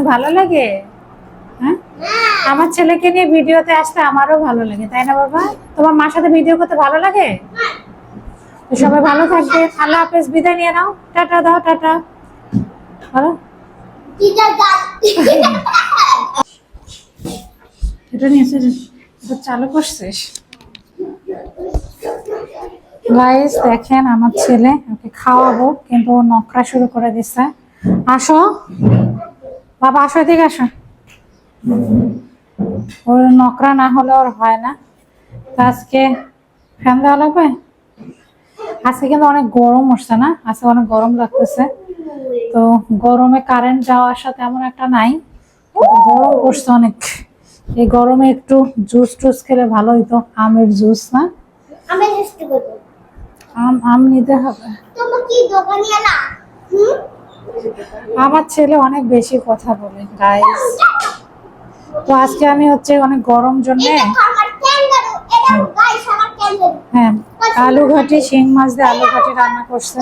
অনেক ভালো লাগে? হ্যাঁ? আমার ছেলেকে নিয়ে ভিডিওতে আসতে আমারও ভালো লাগে, তাই না বাবা? তোমার মার সাথে ভিডিও করতে ভালো লাগে? সবাই ভালো থাকবে। আল্লাহ হাফেজ, বিদায় নিয়ে নাও। টাটা, দাও, টাটা। চালু করছিস? দেখেন আমার ছেলে, ওকে খাওয়াবো, কিন্তু নকরা শুরু করে দিচ্ছে আসো। বাবা আসো এদিকে আসো। ওর নকরা না হলে ওর হয় না। তো আজকে ফ্যান দেওয়া লাগবে? আজকে কিন্তু অনেক গরম উঠছে না? আজকে অনেক গরম লাগতেছে। তো গরমে কারেন্ট যাওয়া আসা তেমন একটা নাই। গরম পড়ছে অনেক। এই গরমে একটু জুস টুস খেলে ভালো হইতো। আমের জুস না? আমি আম আম নিতে হবে। তোমার কি দোকানে হুম? আমার ছেলে অনেক বেশি কথা বলে গাইস তো আজকে আমি হচ্ছে অনেক গরম জন্য হ্যাঁ আলু ঘাটি শিং মাছ দিয়ে আলু ঘাটি রান্না করছে।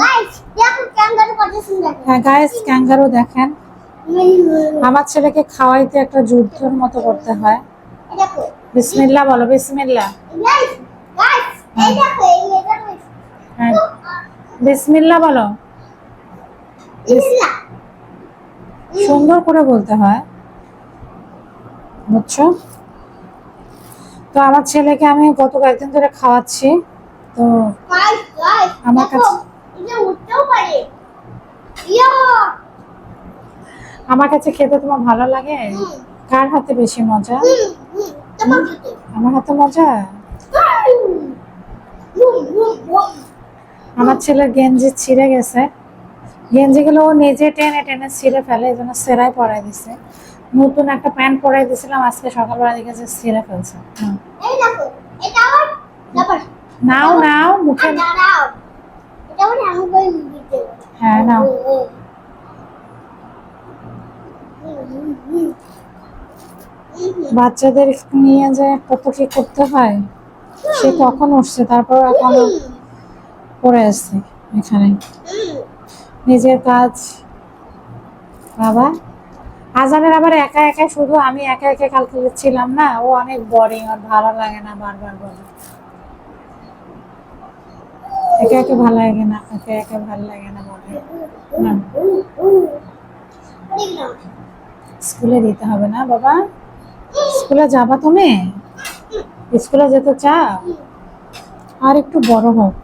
হ্যাঁ গাইস ক্যাঙ্গারু দেখেন। আমার ছেলেকে খাওয়াইতে একটা যুদ্ধের মতো করতে হয়। দেখো। বিসমিল্লাহ বলো রয়েছে। হ্যাঁ। বিসমিল্লাহ বলো। সুন্দর করে বলতে হয়। বুঝছ? তো আমার ছেলেকে আমি গত কয়েকদিন ধরে খাওয়াচ্ছি। তো আমার কাছে- আমার কাছে খেতে তোমার ভালো লাগে? কার হাতে বেশি মজা? আমার হাতে মজা? আমার ছেলের গেঞ্জি ছিঁড়ে গেছে। গেঞ্জিগুলো ও নিজে টেনে টেনে ছিঁড়ে ফেলে এই জন্য সেরাই পরাই দিছে। নতুন একটা প্যান্ট পরাই দিয়েছিলাম আজকে সকালবেলা দেখে যে ছিঁড়ে ফেলছে। নাও নাও মুখে হ্যাঁ নাও। বাচ্চাদের নিয়ে যে কত কি করতে হয় সে কখন উঠছে তারপর এখন পড়ে আছে এখানে। নিজের কাজ। বাবা, আজানের আবার একা একা শুধু আমি একা একা কালকে ছিলাম না, ও অনেক বোরিং আর ভালো লাগে না বারবার বলে। একা একা ভালো লাগে না, একা একা ভালো লাগে না বলে। স্কুলে দিতে হবে না বাবা। স্কুলে যাবা তুমি? স্কুলে যেতে চাও? আর একটু বড় হোক।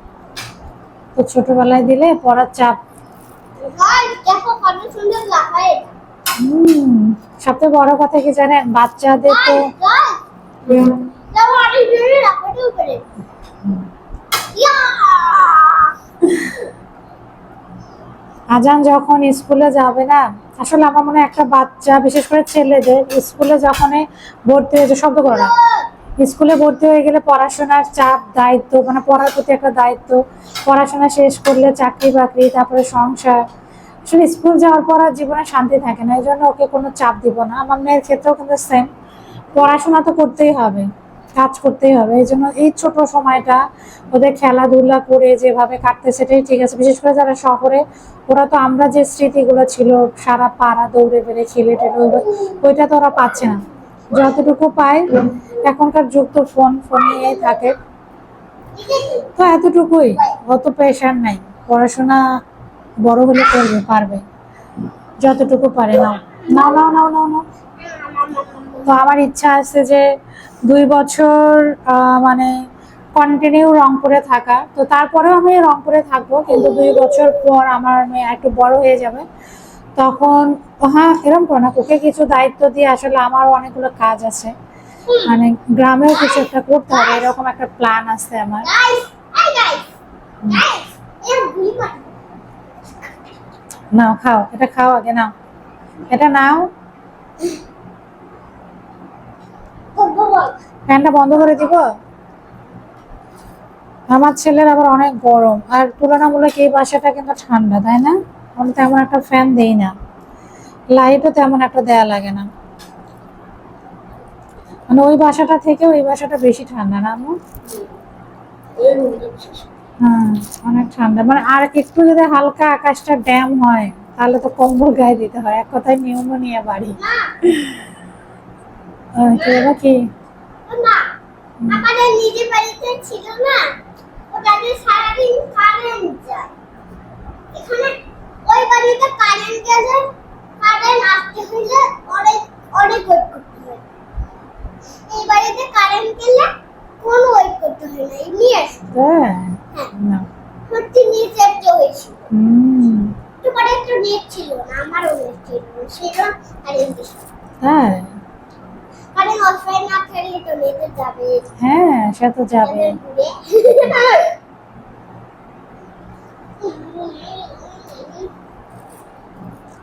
তো ছোটবেলায় দিলে পড়ার চাপ দেখো সুন্দর লাগায় হুম সবথেকে বড় কথা কি জানেন? বাচ্চাদের তো আজান যখন স্কুলে যাবে না আসলে আমার মনে হয় একটা বাচ্চা বিশেষ করে ছেলেদের স্কুলে যখন ভর্তি হয়েছে শব্দ করে না। স্কুলে ভর্তি হয়ে গেলে পড়াশোনার চাপ দায়িত্ব মানে পড়ার প্রতি একটা দায়িত্ব। পড়াশোনা শেষ করলে চাকরি বাকরি তারপরে সংসার আসলে স্কুল যাওয়ার পর আর জীবনে শান্তি থাকে না এই জন্য ওকে কোনো চাপ দিব না। আমার মেয়ের ক্ষেত্রেও কিন্তু সেম পড়াশোনা তো করতেই হবে, কাজ করতেই হবে। এই জন্য এই ছোট সময়টা ওদের খেলাধুলা করে যেভাবে কাটতে সেটাই ঠিক আছে। বিশেষ করে যারা শহরে, ওরা তো আমরা যে স্মৃতিগুলো ছিল, সারা পাড়া দৌড়ে বেড়ে খেলে টেলে ওই- ওইটা তো ওরা পাচ্ছে না। যতটুকু পায়, এখনকার যুগ তো ফোন ফোন নিয়েই থাকে। তো এতটুকুই, অত প্রেশার নাই। পড়াশোনা বড় হলে করবে পারবে। যতটুকু পারে নাও। নাও নাও নাও নাও নাও। তো আমার ইচ্ছা আছে যে দুই বছর মানে কন্টিনিউ রংপুরে থাকা। তো তারপরেও আমি রংপুরে থাকব কিন্তু দুই বছর পর আমার মেয়ে একটু বড় হয়ে যাবে। তখন হ্যাঁ এরকম করো না ওকে কিছু দায়িত্ব দিয়ে আসলে আমারও অনেকগুলো কাজ আছে। মানে গ্রামেও কিছু একটা করতে হবে এরকম একটা প্ল্যান আছে আমার গাইস এই গাইস গাইস এর গুলি মার নাও, খাও, এটা খাও, আগে নাও। এটা নাও। ফ্যানটা বন্ধ করে দিব। আমার ছেলের আবার অনেক গরম, আর তুলনামূলক এই বাসাটা কিন্তু ঠান্ডা, তাই না? আমি তেমন একটা ফ্যান দেই না। লাইটও তেমন একটা দেয়া লাগে না। মানে ওই বাসাটা থেকে ওই বাসাটা বেশি ঠান্ডা না, আম্মু? হ্যাঁ অনেক ঠান্ডা। মানে আর একটু যদি হালকা আকাশটা ড্যাম হয় তাহলে তো কম্বল গায়ে দিতে হয়। এক কথায় নিউমোনিয়া বাড়ি। কি আমাদের নিজের বাড়িতে ছিল না? ওটাতে সারাদিন কারেন্ট যায়। এখানে ওই বাড়িতে কারেন্ট গেলে কারেন্ট আসতে হইলে অনেক অনেক ওয়েট করতে হয়। এই বাড়িতে কারেন্ট গেলে কোনো ওয়েট করতে হয় না। এমনি আসে হ্যাঁ না সত্যি নিচে একটা হয়েছিল হুম তোমার একটু নেট ছিল না আমারও নেট ছিল না ছিল কারেন্ট হ্যাঁ। কারেন্ট অফলাইন না থাকলে তো নেটে যাবে হ্যাঁ সে তো যাবে।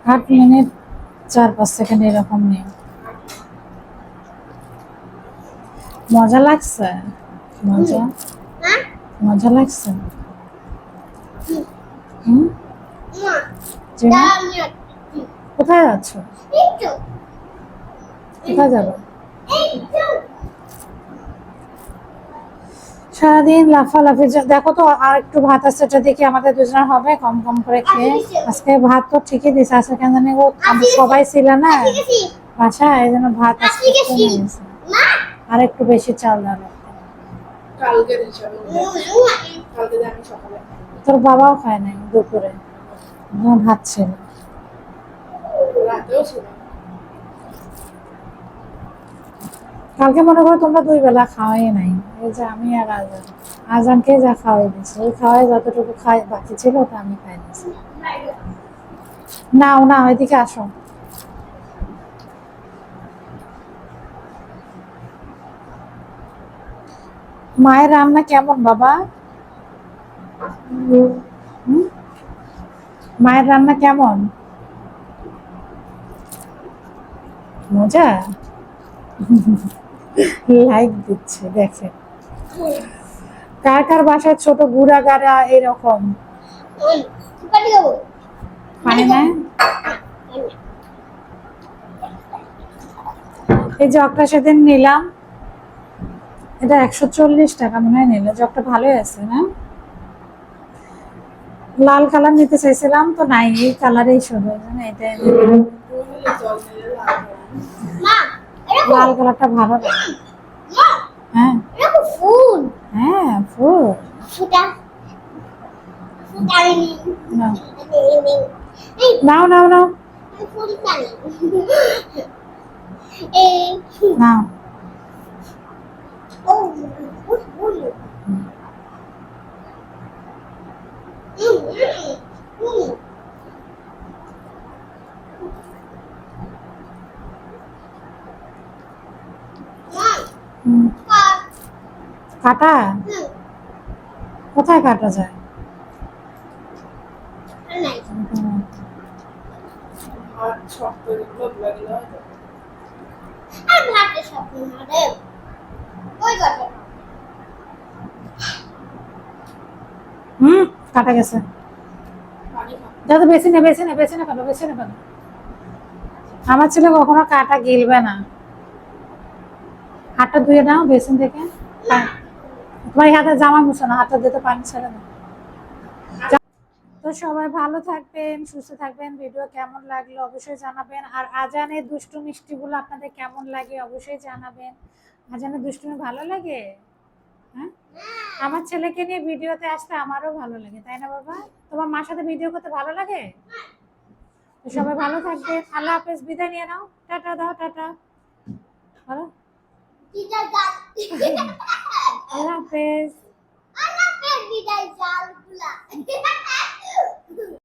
আট মিনিট চার পাঁচ সেকেন্ড এরকম নেই। মজা লাগছে? মজা? হ্যাঁ? মজা লাগছে? হুম। মা জিমি, কোথায় আছো? কোথায় যাব? সারাদিন লাফালাফি দেখো তো আর একটু ভাত আছে সেটা দেখি আমাদের দুজনের হবে কম কম করে খেয়ে। আজকে ভাত তো ঠিকই দিছে আজকে কেন জানি ও সবাই ছিল না। বাসায় এই জন্য ভাত আজকে আছে। কমে গেছে। আর একটু বেশি চাল সকালে তোর বাবাও খায় নাই দুপুরে? আমার ভাত কালকে মনে করো তোমরা দুই বেলা খাওয়াই নাই। এই যে আমি আর আজান। আজানকে যা খাওয়াই দিছি ওই খাওয়াই যতটুকু খাই বাকি ছিল ওটা আমি খাই দিছি নাও না ওইদিকে আসো। মায়ের রান্না কেমন বাবা? মায়ের রান্না কেমন? মজা? লাইক দিচ্ছে দেখে কার কার বাসায় ছোট গুড়া গাড়া এরকম? এই জগটা সেদিন নিলাম। এটা একশো চল্লিশ টাকা মনে হয় নিল। জগটা ভালোই আছে, না? লাল কালার নিতে চাইছিলাম তো নাই এই কালারেই শুধু এটা লাল কালারটা ভালো হ্যাঁ। ফুল? হ্যাঁ ফুল। নাও নাও নাও ও ফুল ফুল উম, উম, উম। মা, হুম, কা- কাটা? কোথায় কাটা যায়? হুম, কাটা গেছে। যাতে বেশি নে বেশি নে বেশি নে বেশি নে আমার ছেলে কখনো কাটা গিলবে না। হাতটা ধুয়ে নাও, বেসিন থেকে তোমার এই হাতে জামা মুছো না, হাতটা তো পানি ছেড়ে দাও। তো সবাই ভালো থাকবেন, সুস্থ থাকবেন। ভিডিও কেমন লাগল অবশ্যই জানাবেন। আর আজানের দুষ্টু মিষ্টিগুলো আপনাদের কেমন লাগে অবশ্যই জানাবেন। আজানের দুষ্টুমি ভালো লাগে? হ্যাঁ? আমার ছেলেকে নিয়ে ভিডিওতে আসতে আমারও ভালো লাগে, তাই না বাবা? তোমার মার সাথে ভিডিও করতে ভালো লাগে? সবাই ভালো থাকবেন। আল্লাহ হাফেজ, বিদায় নিয়ে নাও। টাটা দাও, টাটা। দিদা জাল আল্লাহ হাফেজ। আল্লাহ হাফেজ দিদা জালগুলা